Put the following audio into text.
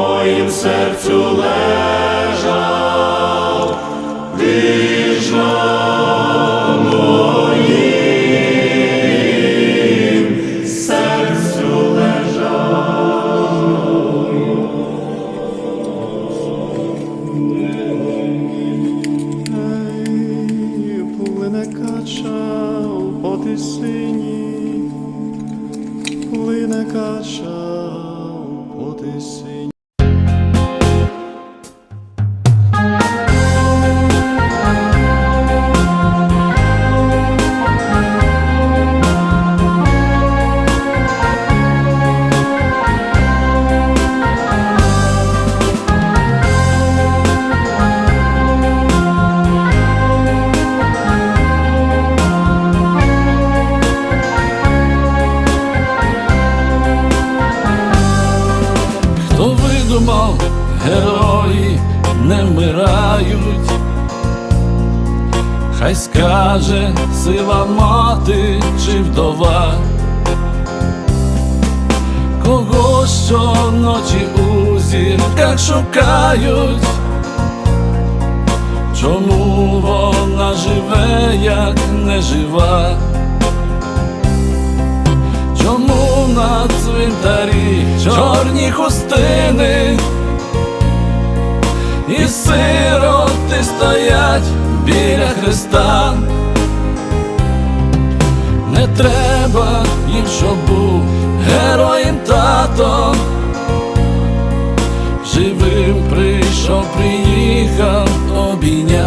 Ж на моїм герої не вмирають, хай скаже сила мати чи вдова, кого щоночі у зірках шукають, чому вона живе, як не жива. Чому на цвинтарі чорні хустини сироти стоять біля Христа? Не треба їм, щоб був героєм тато, живим прийшов, приїхав, обійняв.